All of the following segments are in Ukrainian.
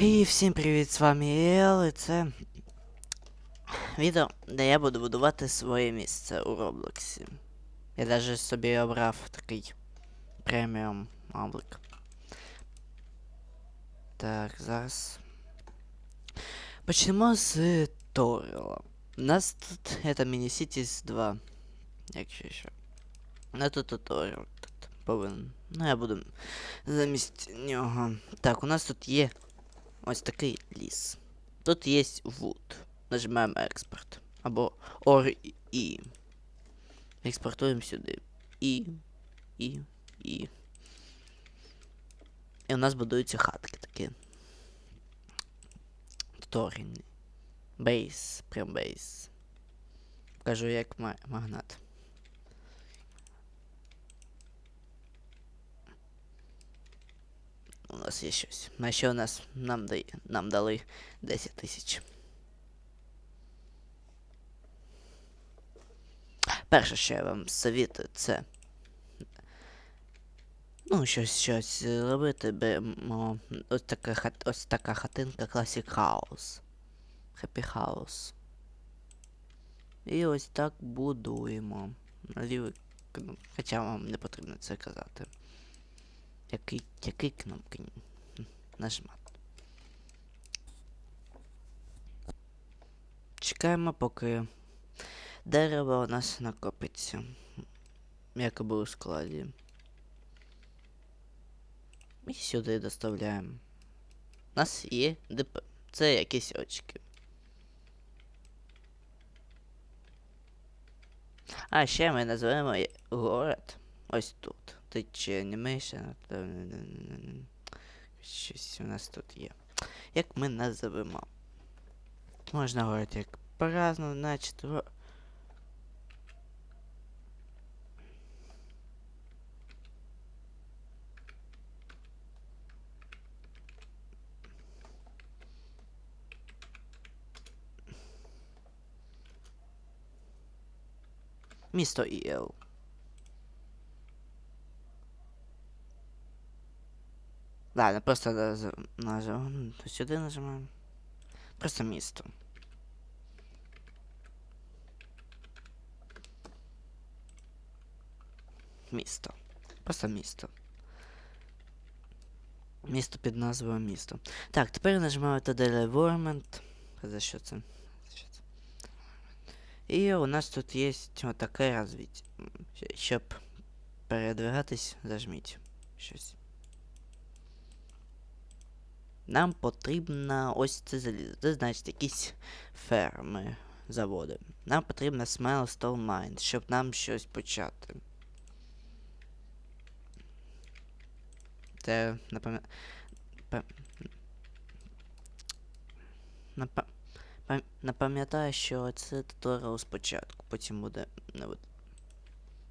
І всім привіт, з вами Єл, і це відео, де я буду будувати своє місце у Роблоксі. Я навіть собі обрав такий преміум облик. Так, зараз. Почнемо з Торіла. У нас тут це Міні-Сітіс 2. Якщо що. Ну тут туторіал тут повинен. Ну я буду замість нього. Так, у нас тут є ось такий ліс. Тут є wood. Нажимаємо експорт. Або OR і. Експортуємо сюди. І. І. І. І у нас будуються хатки такі. Туторіальні. Бейс. Прям бейс. Покажу як магнат. Нас є щось. На що нас нам, дає, нам дали 10 тисяч. Перше, що я вам совітую, це. Ну, щось щось робити, беремо ось така, хат, ось така хатинка Classic House. Happy House. І ось так будуємо. Хоча вам не потрібно це казати. Який, який кнопки н- нажимати. Чекаємо, поки дерево у нас накопиться. Як і у складі. І сюди доставляємо. У нас є ДП. Це якісь очки. А ще ми називаємо город ось тут. Animation. та- Щось у нас тут є. Як ми називемо? Можна говорити як по-разному, значить. Місто ІЛ. Ладно, просто наз- нажимаємо. Сюди нажимаємо. Просто місто. Місто. Просто місто. Місто під назвою місто. Так, тепер нажимаю туди Environment. За що це? І у нас тут є отаке розвиття. Щоб передвигатись, зажміть щось. Нам потрібно ось це. Це значить якісь ферми, заводи. Нам потрібно Smilestone Mine, щоб нам щось почати. Це напам'я... пам- Напам'ятаю, що це туторіал спочатку, потім буде не буде.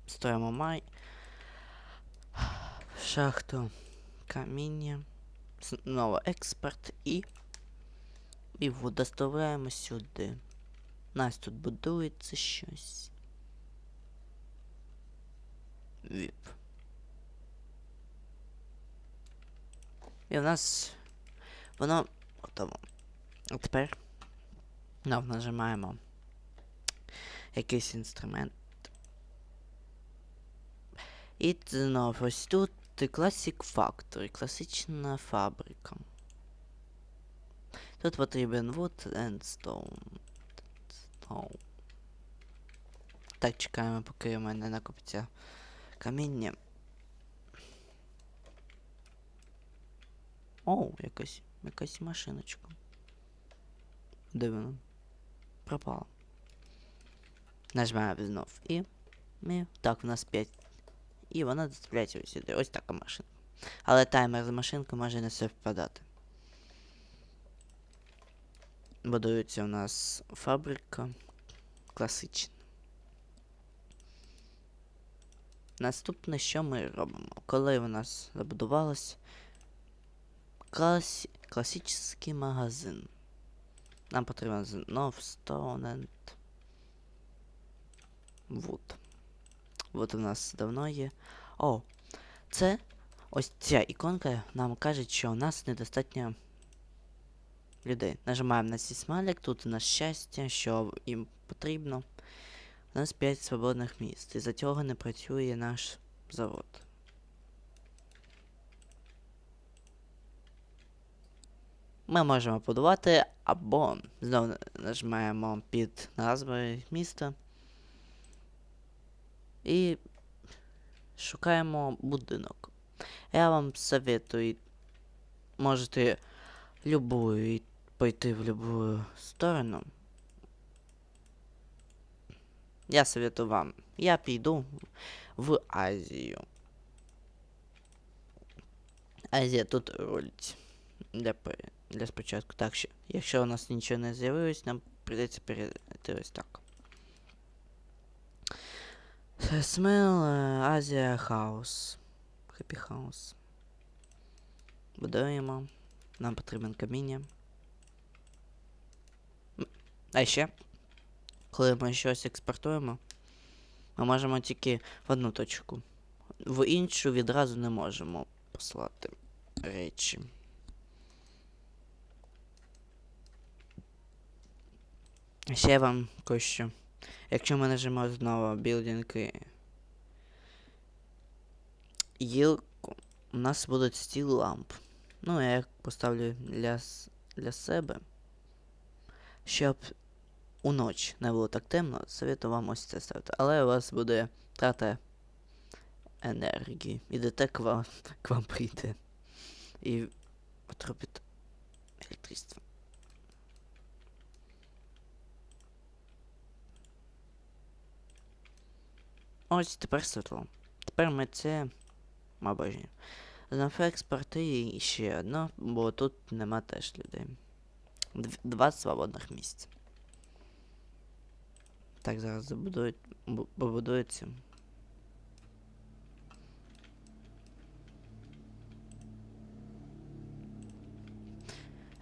Строїмо май. Шахту каміння. Знову експорт і. І доставляємо сюди. У нас тут будується щось. Віп. І у нас воно готово. А тепер нам нажимаємо якийсь інструмент. І знов ось тут Classic Factory, класична фабрика. Тут потрібен wood and stone. stone. Так, чекаємо, поки у мене накопиться каміння. Оу, якась, якась машиночка. Де вона? Пропала. Нажимаємо знов і. і так, у нас 5 і вона доставляється ось сюди. Ось така машинка. Але таймер з машинкою може не совпадати. Будується у нас фабрика класична. Наступне, що ми робимо? Коли у нас забудувалось клас... класичний магазин. Нам потрібен знов Stone and Wood. От у нас давно є. О, це ось ця іконка нам каже, що у нас недостатньо людей. Нажимаємо на цей смайлик, тут у нас щастя, що їм потрібно. У нас 5 свободних місць. І за цього не працює наш завод. Ми можемо подавати або знову нажимаємо під назвою міста і шукаємо будинок. Я вам советую, можете любую пойти в любую сторону. Я советую вам. Я піду в Азію. Азія тут рулить. Для, для спочатку. Так що, якщо у нас нічого не з'явилось, нам прийдеться перейти ось так. Смел Азія Хаус. Хеппі Хаус. Будуємо. Нам потрібен каміння. А ще, коли ми щось експортуємо, ми можемо тільки в одну точку. В іншу відразу не можемо послати речі. Ще я вам кое-що. Якщо ми нажмемо знову білдинги гілку, у нас будуть стіл ламп. Ну, я їх поставлю для, для себе. Щоб уночі не було так темно, советую вам ось це ставити. Але у вас буде трата енергії. І ДТ к вам, к вам прийде. І потрапить електричество. Ось тепер світло. Тепер ми це обожнюємо. Знов експорти і ще одно, бо тут нема теж людей. Два свободних місця. Так, зараз забудують, бу- побудується.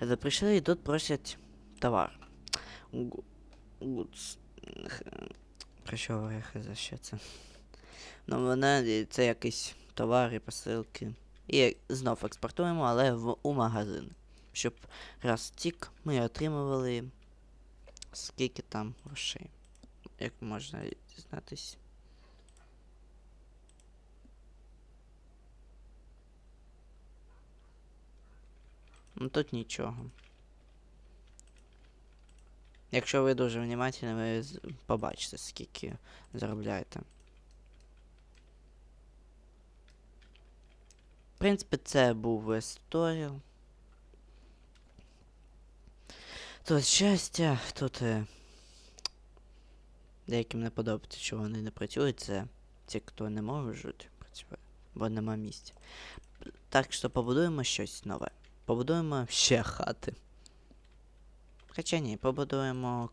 Это прийшли і тут просять товар. Гу- Гудс. Про що говорю, за що це? Ну, вони це якийсь товар і посилки. І знов експортуємо, але в, у магазин. Щоб раз тік ми отримували скільки там грошей. Як можна дізнатись. Ну тут нічого. Якщо ви дуже внимательні, ви побачите, скільки заробляєте. В принципі, це був весь. Тут щастя, тут е, деяким не подобається, що вони не працюють. Це ті, хто не можуть працювати, бо нема місця. Так що побудуємо щось нове. Побудуємо ще хати. Хоча ні, побудуємо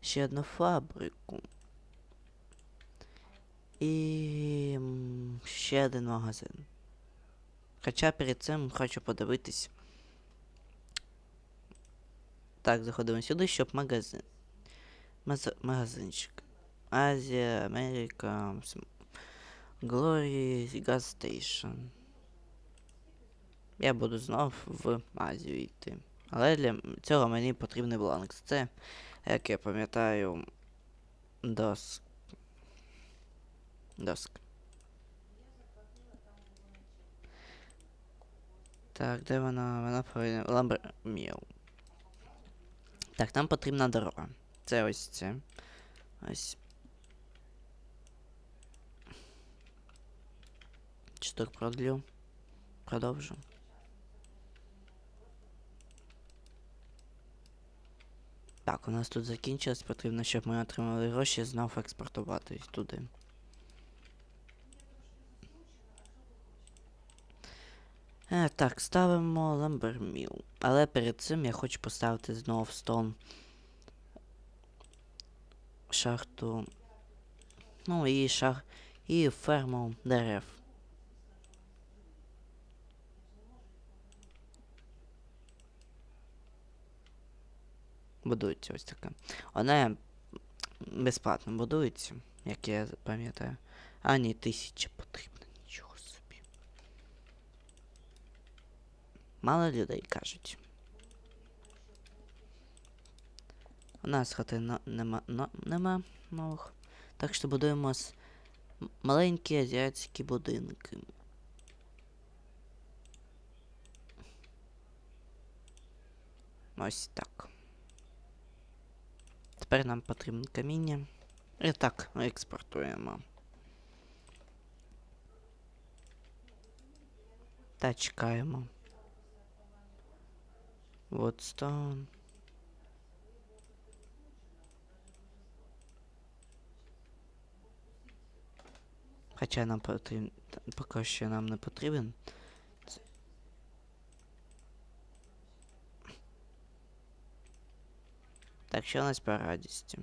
ще одну фабрику. І ще один магазин. Хоча перед цим хочу подивитись. Так, заходимо сюди, щоб магазин. Маз- магазинчик. Азія, Америка, Glory, Gas Station. Я буду знов в Азію йти. Але для цього мені потрібний бланк. Це, як я пам'ятаю, доск. Доск. Так, де вона? Вона повинна. Ламбер Міл. Так, нам потрібна дорога. Це ось це. Ось. Чуток продлю. Продовжу. Так, у нас тут закінчилось, потрібно, щоб ми отримали гроші, знов експортувати туди. Е, так, ставимо ламберміл. Але перед цим я хочу поставити знов стон шахту. Ну і шах. І ферму дерев. Будується ось така. Вона безплатно будується, як я пам'ятаю. А ні, тисяча потрібно, нічого собі. Мало людей кажуть. У нас хати нема, нема нових. Так що будуємо м- маленькі азіатські будинки. Ось так. Тепер нам потрібно каміння. І так, експортуємо. Та чекаємо. Вот стон. Хоча нам потрібен. Поки що нам не потрібен. Так, що у нас по радісті?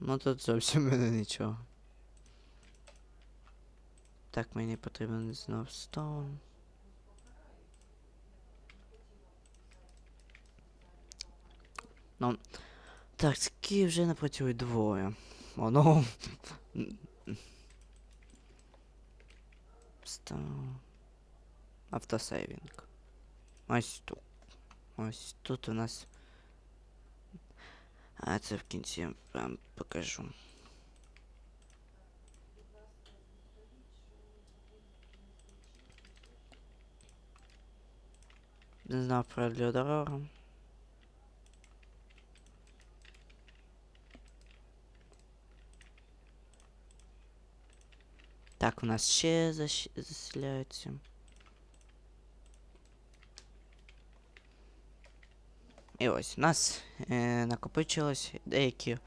Ну тут зовсім мене нічого. Так, мені потрібен знов стоун. Ну. Так, скільки вже не працюють двоє. Воно. Стоун. Автосейвінг. Ось тут. Ось тут у нас. а це в кінці вам покажу. Не знав про дорогу. Так, у нас ще заселяються. І ось у нас е, накопичилось деякі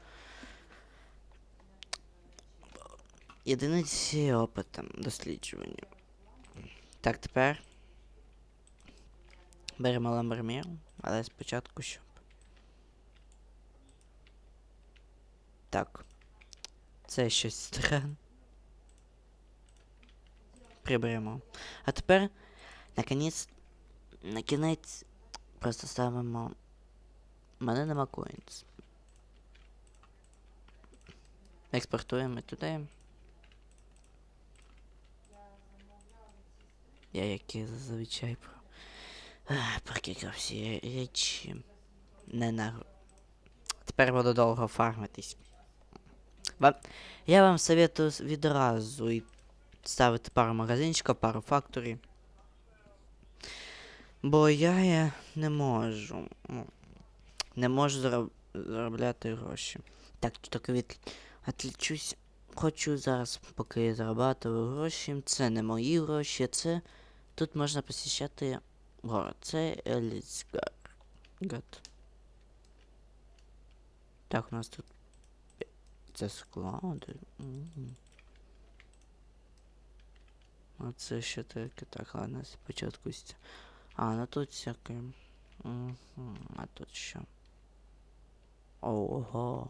єдиниці опиту досліджування. Так, тепер беремо ламбермір, але спочатку щоб. Так. Це щось странне. Приберемо. А тепер, наконець, на кінець просто ставимо. Мене нема коїнс. Експортуємо туди. Я як і зазвичай про. Ах, Прокікав всі речі. Не на. Тепер буду довго фармитись. Я вам советую відразу і ставити пару магазинчиків, пару факторів. Бо я, я не можу. Не можу зароб... заробляти гроші. Так, тільки від... відлічусь. Хочу зараз, поки я зарабатую гроші. Це не мої гроші, це. Тут можна посіщати город. Це Елісгар. Гад. Так, у нас тут. Це склади. А це ще таке. Так, ладно, спочатку. А, ну тут всяке. Мгм. А тут що? Ого.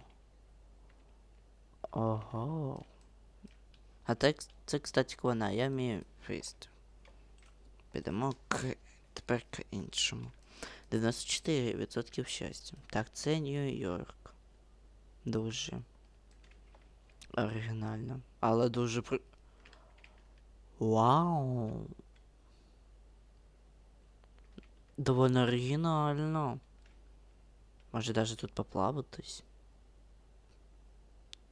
Ого. А це, це, кстати, вона, я вмію фейст. Підемо к тепер к іншому. 94% щастя. Так, це Нью-Йорк. Дуже оригінально. Але дуже при. Вау. Довольно оригінально. Може даже тут поплаватись.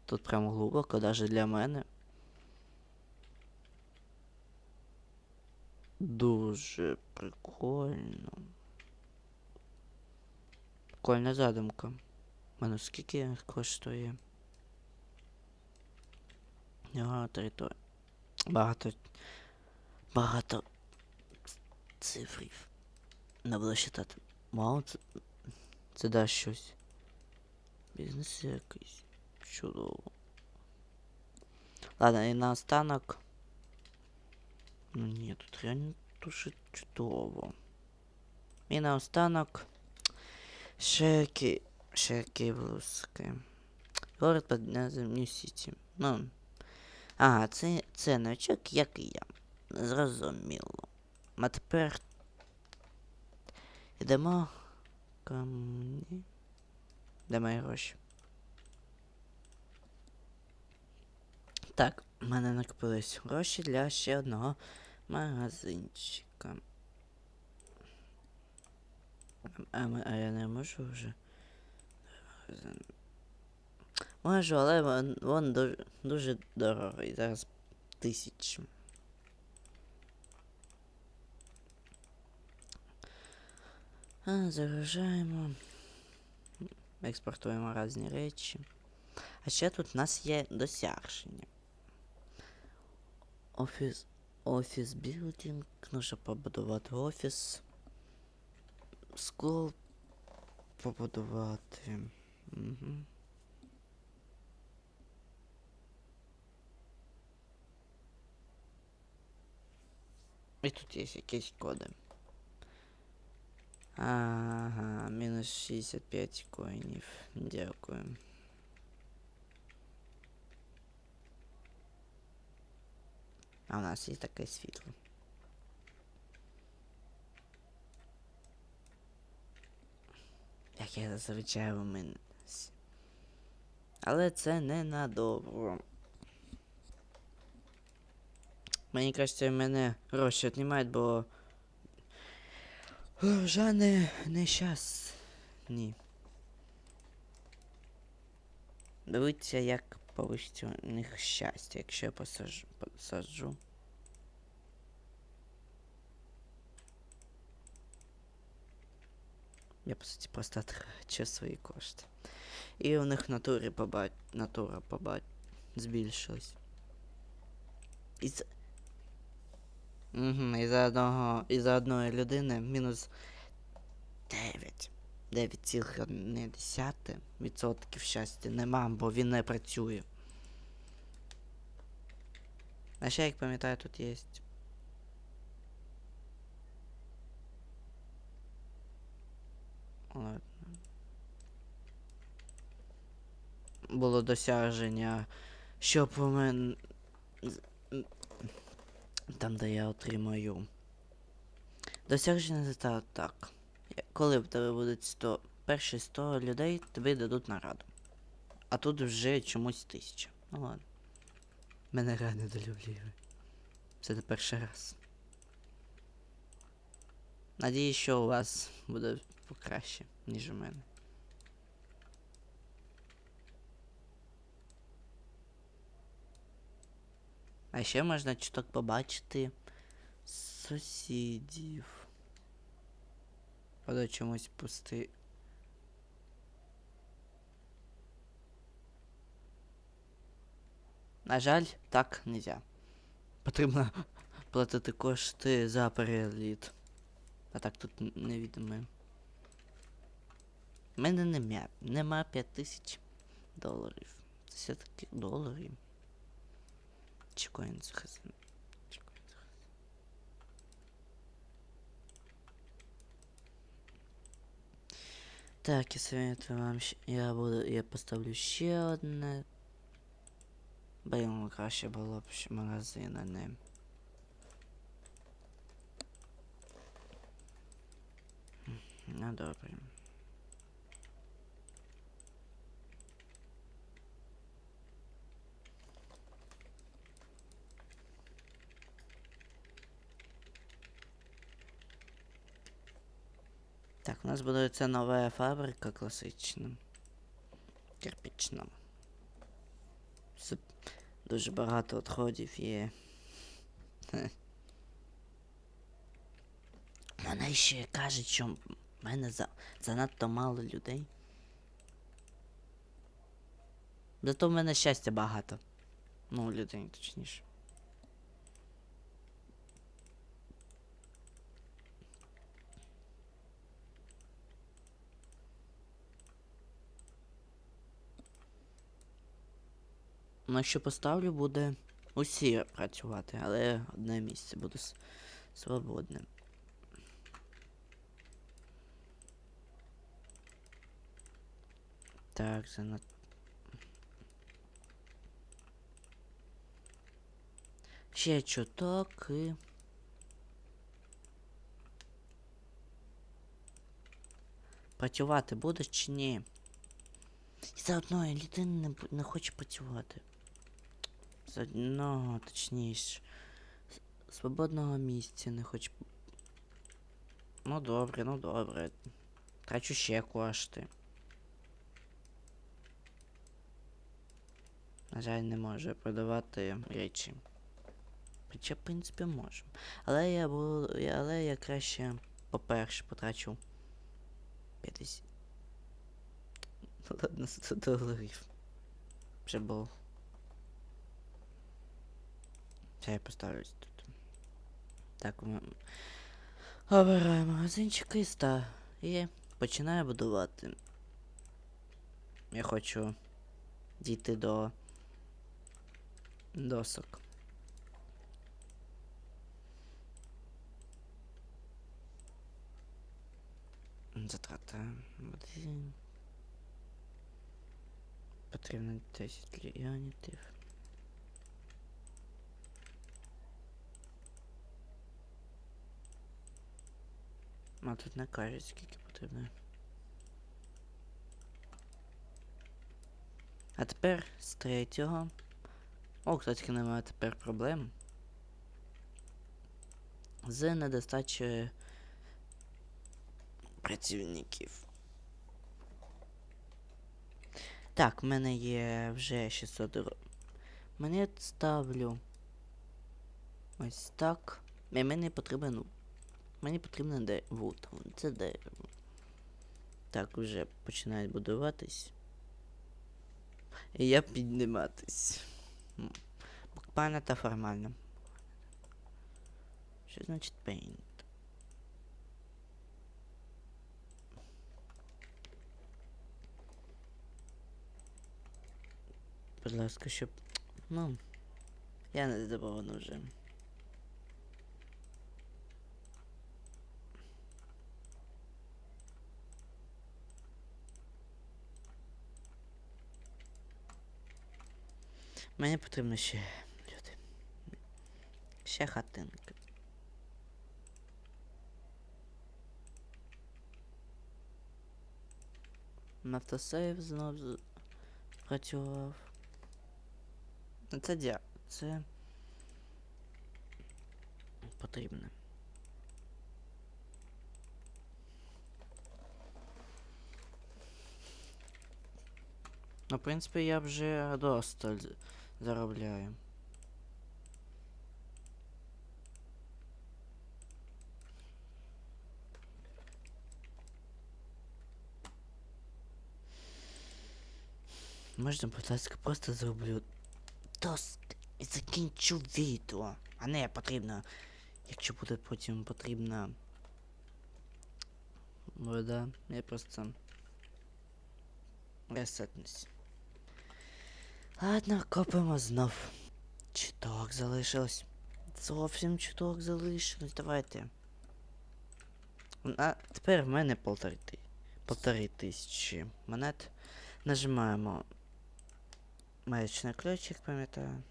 Тут прям глибоко, даже для мене. Дуже прикольно. Прикольна задумка. Мене скільки коштує? Багато територій. Багато. Багато цифрів. Не було считати. Вау, це. Дасть щось. Бізнес якийсь. Чудово. Ладно, і наостанок. Ну ні, тут реально дуже чудово. І наостанок. Шеки. Шеки блузки. Город під назвою Нью-Сіті. Ну. Ага, це, це новичок, як і я. Зрозуміло. А тепер. Йдемо. Камні. Де мої гроші? Так, в мене накопились гроші для ще одного магазинчика. А, а я не можу вже. Можу, але вон дуже, дуже дорогий. Зараз тисячі. Загружаємо. Експортуємо різні речі. А ще тут у нас є досягнення. Офіс. Офіс білдинг. Нужно побудувати офіс. Скул побудувати. Угу. І тут є якісь коди. Ага, мінус 65 коїнів. Дякую. А у нас є таке світло. Як я зазвичай у мене. Але це ненадовго. Мені кажеться, мене гроші віднімають, бо вже не, не щас. Ні. Дивіться, як повищиться у них щастя, якщо я посажу. посаджу. Я, по суті, просто трачу свої кошти. І у них натурі побать, натура побать збільшилась. І з... Угу, і за одного, і за одної людини мінус 9. 9,1% щастя нема, бо він не працює. А ще, як пам'ятаю, тут є. Було досяження, щоб у мене. Там, де я отримаю. Досяження це так. Коли в тебе буде 100, перші 100 людей, тобі дадуть нараду. А тут вже чомусь тисяча. Ну ладно. Мене реально долюблює. Це не перший раз. Надіюсь, що у вас буде покраще, ніж у мене. А ще можна чуток побачити сусідів. Падає чомусь пусти. На жаль, так нельзя. Потрібно платити кошти за переліт. А так тут н- невідоме. У мене нема, нема 5000 доларів. Це все-таки доларів. Коїнс хазин. Так, я советую вам Я буду. Я поставлю ще одне. Йому краще було б магазин, а не. Ну добре. Так, у нас будується нова фабрика класична. Кирпична. З дуже багато відходів є. Вона ще каже, що в мене за... занадто мало людей. Зато в мене щастя багато. Ну, людей, точніше. Ну, якщо поставлю, буде усі працювати, але одне місце буде свободне. Так, занад... Ще чуток і... Працювати будеш чи ні? І за одної людини не, не хоче працювати. З одного, точніше. Свободного місця не хоче. п- Ну добре, ну добре. Трачу ще кошти. на жаль, не може продавати речі. Хоча, в принципі, можу. Але я буду. Але я краще, по-перше, потрачу 50. Ну ладно, 100 доларів. Вже був. Ще я поставлюсь тут. Так, ми... Обираю магазинчик і ста. І починаю будувати. Я хочу дійти до досок. Затрата води. Потрібно 10 ліонітів. А тут не кажуть, скільки потрібно. А тепер з третього. О, кстати, немає тепер проблем. З недостачею працівників. Так, в мене є вже 600 ро... Мені ставлю ось так. І мені потрібен. Мені потрібно де... Вот, це дерево. Так, вже починають будуватись. І я підніматись. М, Буквально та формально. Що значить paint? Будь ласка, щоб. Ну. Я не задоволений вже. Мені потрібно ще люди. Ще хатинка. Автосейв знов з- працював. Ну, Це дя. Це потрібно. Ну, в принципі, я вже досталь заробляю. Можна, будь ласка, просто зроблю тост і закінчу відео. А не потрібно. Якщо буде потім потрібна вода, я просто ресетнусь. Ладно, копимо знов. Чуток залишилось. Зовсім чуток залишилось. Давайте. А тепер в мене полтори, полтори тисячі монет. Нажимаємо маячний ключик, пам'ятаю.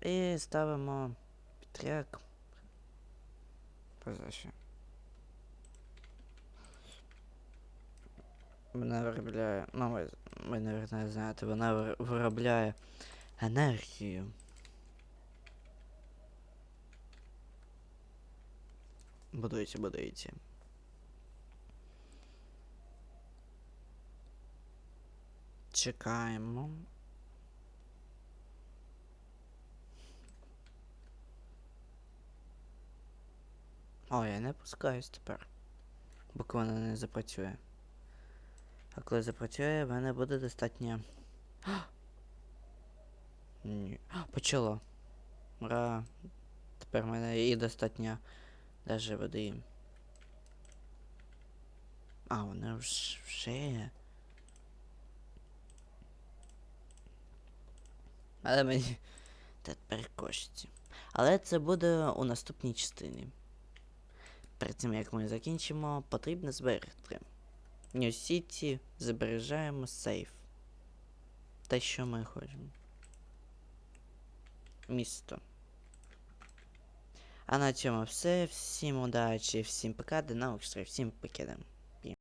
І ставимо підряк. Позаще. Вона виробляє. Ну, ви, ви наверное, знаєте, вона виробляє енергію. Будуйте, будуйте. Чекаємо. О, я не пускаюсь тепер. Поки вона не запрацює. А коли запрацює, в мене буде достатньо. Ні. Почало. Ура. Тепер в мене і достатньо даже води. А, вона вж- вже. Але мені тепер кошті. Але це буде у наступній частині. Перед тим як ми закінчимо, потрібно зберегти. New City збережаємо сейф. Те, що ми хочемо. Місто. А на цьому все. Всім удачі, всім пока, до нових зустрічей, всім покидам.